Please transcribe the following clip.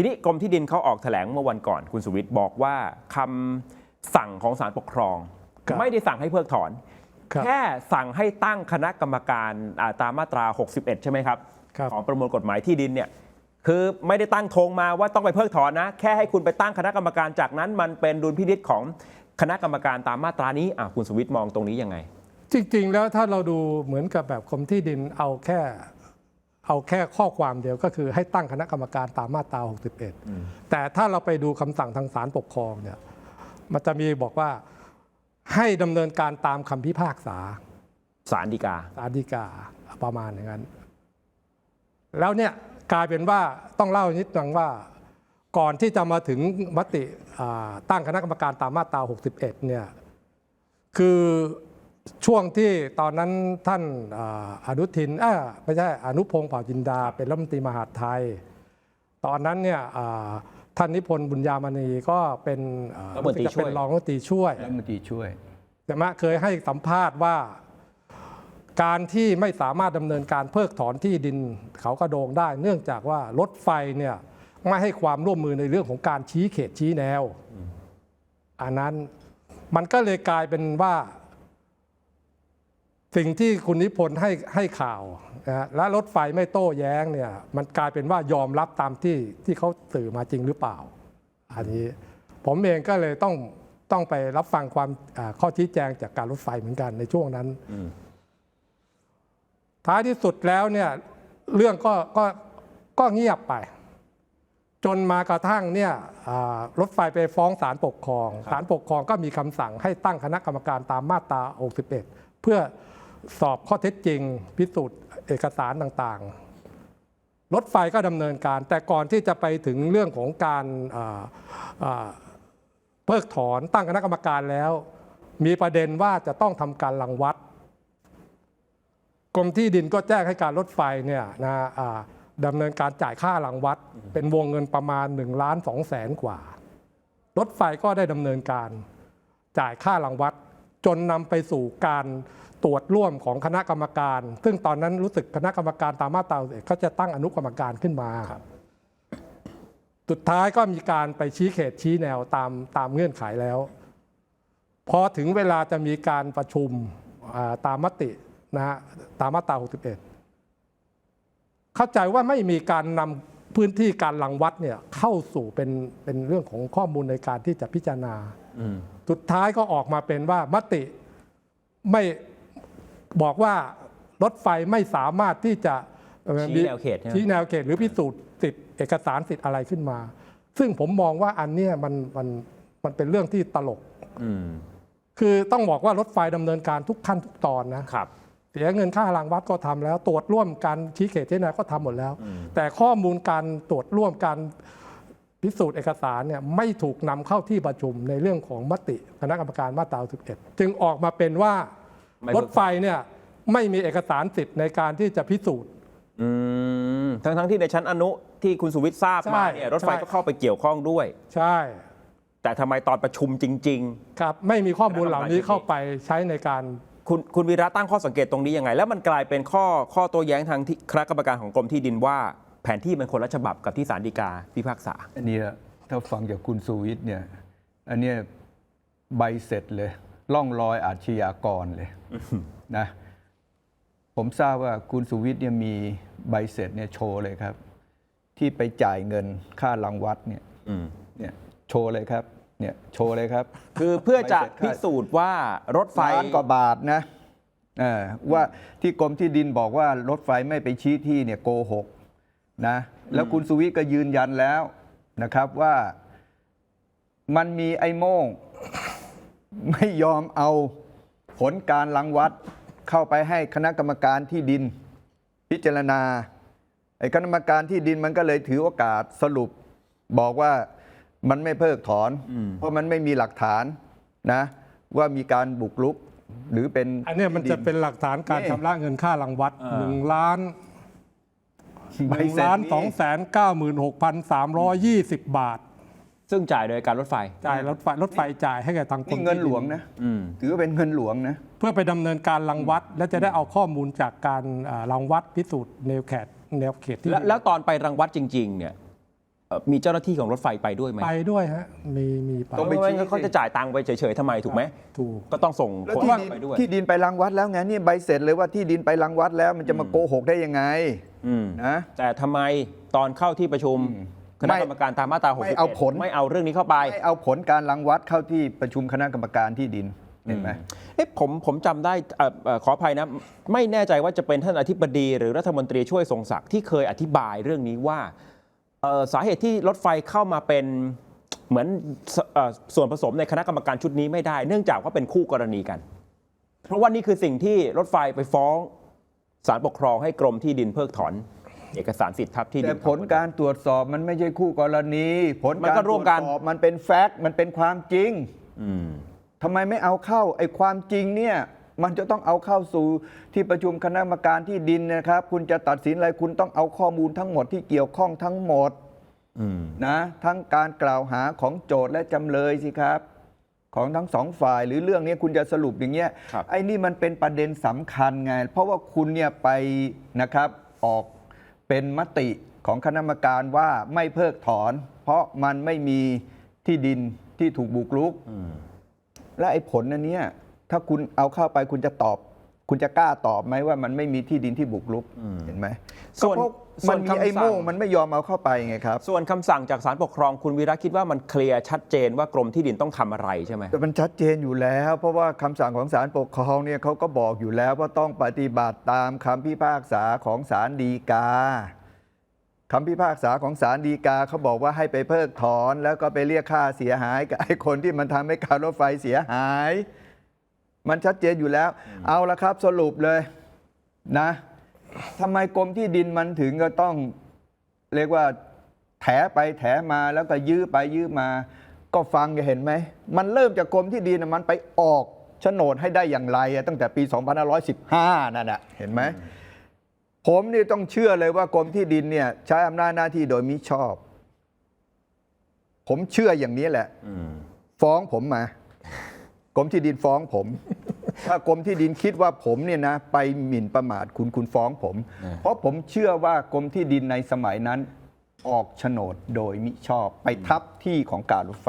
ทีนี้กรมที่ดินเขาออกแถลงเมื่อวันก่อนคุณสุวิทย์บอกว่าคำสั่งของศาลปกครองครับไม่ได้สั่งให้เพิกถอนครับแค่สั่งให้ตั้งคณะกรรมการอ่าตามมาตรา 61 ใช่ไหมครับครับ ของประมวลกฎหมายที่ดินเนี่ยคือไม่ได้ตั้งธงมาว่าต้องไปเพิกถอนนะ แค่ให้คุณไปตั้งคณะกรรมการจากนั้น มันเป็นดุลพินิจของคณะกรรมการตามมาตรานี้อะคุณสุวิทย์มองตรงนี้ยังไง จริง ๆ แล้วถ้าเราดูเหมือนกับแบบกรมที่ดินเอาแค่ เอาแค่ข้อความเดียวก็คือให้ตั้งคณะกรรมการตามมาตรา 61 แต่ถ้าเราไปดูคำสั่งทางศาลปกครองเนี่ยมันจะมีบอกว่าให้ดำเนินการตามคำพิพากษาสารดีกาศาลฎีกาประมาณอย่างนั้น แล้วเนี่ยกลายเป็นว่าต้องเล่านิดนึงว่าก่อนที่จะมาถึงมติอ่าตั้งคณะกรรมการตามมาตรา 61 เนี่ย คือ ช่วงที่ตอนนั้นท่านอาอนุทินอ่าไม่ใช่อนุพงศ์เผ่าจินดา เป็นรัฐมนตรีมหาดไทย ตอนนั้นเนี่ยอ่าท่านนิพนธ์บุญญามณีก็เป็นอ่ารัฐมนตรีช่วยเป็นรองรัฐมนตรีช่วยรัฐมนตรีช่วยใช่ไหมเคยให้สัมภาษณ์ว่าการที่ไม่สามารถดำเนินการเพิกถอนที่ดินเขากระโดงได้ เนื่องจากว่ารถไฟเนี่ยไม่ให้ความร่วมมือในเรื่องของการชี้เขตชี้แนว อันนั้นมันก็เลยกลายเป็นว่า สิ่งที่คุณนิพนธ์ให้ให้ข่าวนะฮะและรถไฟไม่โต้แย้งเนี่ยมันกลายเป็นว่ายอมรับตามที่ที่เขาสื่อมาจริงหรือเปล่า อันนี้ผมเองก็เลยต้องต้องไปรับฟังความอ่าข้อชี้แจงจากการรถไฟเหมือนกันในช่วงนั้น ท้ายที่สุดแล้วเนี่ยเรื่องก็ก็ก็เงียบไป จนมากระทั่งเนี่ยอ่ารถไฟไปฟ้องศาลปกครองศาลปกครองก็มีคำสั่งให้ตั้งคณะกรรมการตามมาตรา 61 เพื่อ สอบข้อเท็จจริง พิสูจน์เอกสารต่างๆ รถไฟก็ดำเนินการ แต่ก่อนที่จะไปถึงเรื่องของการเพิกถอนตั้งคณะกรรมการแล้ว มีประเด็นว่าจะต้องทำการรังวัดกรมที่ดินก็แจ้งให้การรถไฟเนี่ยนะดำเนินการจ่ายค่ารังวัด เป็นวงเงินประมาณ1ล้าน2แสนกว่า รถไฟก็ได้ดำเนินการจ่ายค่ารังวัด จนนำไปสู่การ ตรวจร่วมของคณะกรรมการ ซึ่งตอนนั้นรู้สึกคณะกรรมการตามมาตราเอกก็จะตั้งอนุกรรมการขึ้นมา สุดท้ายก็มีการไปชี้เขตชี้แนวตามตามเงื่อนไขแล้ว พอถึงเวลาจะมีการประชุมอ่าตามมตินะฮะตามมาตรา 61 เข้าใจว่าไม่มีการนำพื้นที่การรังวัดเนี่ยเข้าสู่เป็นเป็นเรื่องของข้อมูลในการที่จะพิจารณาอืมสุดท้ายก็ออกมาเป็นว่ามติไม่ บอกว่ารถไฟไม่สามารถที่จะเอ่อชี้แนวเขตใช่ไหมชี้แนวเขต หรือพิสูจน์สิทธิเอกสารสิทธิ์อะไรขึ้นมา ซึ่งผมมองว่าอันเนี้ยมันมันมันเป็นเรื่องที่ตลกอืมคือต้องบอกว่ารถไฟดำเนินการทุกขั้นทุกตอนนะครับเสียเงินค่ารางวัดก็ทำแล้ว ตรวจร่วมการชี้เขตที่ไหนก็ทำหมดแล้ว แต่ข้อมูลการตรวจร่วมการพิสูจน์เอกสารเนี่ยไม่ถูกนำเข้าที่ประชุมในเรื่องของมติคณะกรรมการมาตรา11 จึงออกมาเป็นว่าไม่ รถไฟเนี่ยไม่มีเอกสารสิทธิ์ในการที่จะพิสูจน์ อืมทั้งทั้งๆที่ในชั้นอนุที่คุณสุวิทย์ทราบใช่มาเนี่ยรถไฟใช่ ก็เข้าไปเกี่ยวข้องด้วย ใช่แต่ทำไมตอนประชุมจริง ครับไม่มีข้อมูลเหล่านี้เข้าไปใช้ในการ ๆ คุณคุณวีระตั้งข้อสังเกตตรงนี้ยังไง แล้วมันกลายเป็นข้อข้อโต้แย้งทางที่คณะกรรมการของกรมที่ดินว่า แผนที่มันคนละฉบับกับที่ศาลฎีกาพิพากษา อันเนี้ยถ้าฟังจากคุณสุวิทย์เนี่ย อันเนี้ยใบเสร็จเลย ล่องรอยอาชญากรเลยนะผมทราบว่าคุณสุวิทย์เนี่ยมีใบเสร็จเนี่ยโชว์เลยครับ ที่ไปจ่ายเงินค่ารังวัดเนี่ยอืมเนี่ยโชว์เลยครับเนี่ยโชว์เลยครับ คือเพื่อจะใบเสร็จครับพิสูจน์ว่ารถไฟล้านกว่าบาทนะเออว่าที่กรมที่ดินบอกว่ารถไฟไม่ไปชี้ที่เนี่ยโกหกนะแล้วคุณสุวิทย์ก็ยืนยันแล้วนะครับว่ามันมีไอ้โม่ง ไม่ยอมเอาผลการรังวัดเข้าไปให้คณะกรรมการที่ดินพิจารณาไอ้คณะกรรมการที่ดินมันก็เลยถือโอกาสสรุป บอกว่ามันไม่เพิกถอน เพราะมันไม่มีหลักฐานนะ ว่ามีการบุกรุกหรือเป็นอันเนี้ยมันจะเป็นหลักฐานการนี่ชำระเงินค่ารังวัดอ่าหนึ่งล้านใบหนึ่งเสร็จล้านนี่สองแสนเก้าหมื่นหกพันสามร้อยยี่สิบบาท ซึ่งจ่ายโดยการรถไฟ จ่ายรถไฟรถไฟจ่ายให้แก่ทางกรนี่มเงินที่ดิหลวงนะอืม ถือว่าเป็นเงินหลวงนะ เพื่อไปดำเนินการรังวัด และจะได้เอาข้อมูลจากการอ่ารังวัดพิสูจน์แนวเขตแนวเขตที่แล้วแล้วตอนไปรังวัดจริง ๆ เนี่ยเอ่อมีเจ้าหน้าที่ของรถไฟไปด้วยไหมไปด้วยฮะมีมีไปต้องไปไม่งั้นเขาจะจ่ายตังค์ไปเฉย ๆทำไมถูกไหมถูก ก็ต้องส่งแล้วคนที่ดินไปด้วยที่ดินไปรังวัดแล้วไงนี่ใบเสร็จเลยว่าที่ดินไปรังวัดแล้วมันจะมาโกหกได้ยังไงอืมนะ แต่ทำไมตอนเข้าที่ประชุม คณะกรรมการตามมาตรา61ไม่เอาผล ไม่เอาเรื่องนี้เข้าไป ไม่เอาผลการรังวัดเข้าที่ประชุมคณะกรรมการที่ดินเห็นไหมเอ๊ะผมผมจำได้เอ่อเอ่อขออภัยนะ ไม่แน่ใจว่าจะเป็นท่านอธิบดี หรือรัฐมนตรีช่วยทรงศักดิ์ที่เคยอธิบายเรื่องนี้ว่าเอ่อสาเหตุที่รถไฟเข้ามาเป็นเหมือนสเอ่อส่วนผสมในคณะกรรมการชุดนี้ไม่ได้ เนื่องจากว่าเป็นคู่กรณีกัน เพราะว่านี่คือสิ่งที่รถไฟไปฟ้องศาลปกครองให้กรมที่ดินเพิกถอน เอกสารสิทธิ์ทับที่ดิแต่นผลการตรวจสอบมันไม่ใช่คู่กรณี ผลมันการก็ร่วมกันตสอบมันเป็นแฟกต์มันเป็นความจริงอืมทำไมไม่เอาเข้าไอ้ความจริงเนี่ยมันจะต้องเอาเข้าสู่ที่ประชุมคณะกรรมการที่ดินนะครับ คุณจะตัดสินอะไรคุณต้องเอาข้อมูลทั้งหมดที่เกี่ยวข้องทั้งหมดอืมนะทั้งการกล่าวหาของโจทย์และจำเลยสิครับ ของทั้งสองฝ่ายหรือเรื่องนี้คุณจะสรุปอย่างเงี้ยครับไอ้นี่มันเป็นประเด็นสำคัญไง เพราะว่าคุณเนี่ยไปนะครับออก เป็นมติของคณะกรรมการว่าไม่เพิกถอน เพราะมันไม่มีที่ดินที่ถูกบุกรุกอืมและไอ้ผลอันเนี้ยถ้าคุณเอาเข้าไปคุณจะตอบ คุณจะกล้าตอบไหมว่ามันไม่มีที่ดินที่บุกรุกเห็นไหมส่วนก็เพราะส่มัวนนมีคำสั่งไอ้โม่งมันไม่ยอมเอาเข้าไปไงครับ ส่วนคำสั่งจากศาลปกครองคุณวีระคิดว่ามันเคลียร์ชัดเจนว่ากรมที่ดินต้องทำอะไรใช่ไหมแต่มันชัดเจนอยู่แล้ว เพราะว่าคำสั่งของศาลปกครองเนี่ยเขาก็บอกอยู่แล้วว่าต้องปฏิบัติตามคำพิพากษาของศาลฎีกาคำพิพากษาของศาลฎีกาเขาบอกว่าให้ไปเพิกถอน แล้วก็ไปเรียกค่าเสียหายกับไอ้คนที่มันทำให้การรถไฟเสียหาย มันชัดเจนอยู่แล้ว เอาละครับสรุปเลยนะทำไมกรมที่ดินมันถึงก็ต้องเรียกว่าแถไปแถมาแล้วก็ยื้อไปยื้อมา ก็ฟังจะเห็นไหม มันเริ่มจากกรมที่ดินน่ะมันไปออกโฉนดให้ได้อย่างไรอะตั้งแต่ปี 2515 นั่นแหะเห็นไหม ผมนี่ต้องเชื่อเลยว่ากรมที่ดินเนี่ย ใช้อำนาจหน้าที่โดยมิชอบ ผมเชื่ออย่างนี้แหละอืมฟ้องผมมา กรมที่ดินฟ้องผม ถ้ากรมที่ดินคิดว่าผมเนี่ยนะไปหมิ่นประมาทคุณคุณฟ้องผม เพราะผมเชื่อว่ากรมที่ดินในสมัยนั้นออกโฉนดโดยมิชอบไปทับที่ของการรถไฟ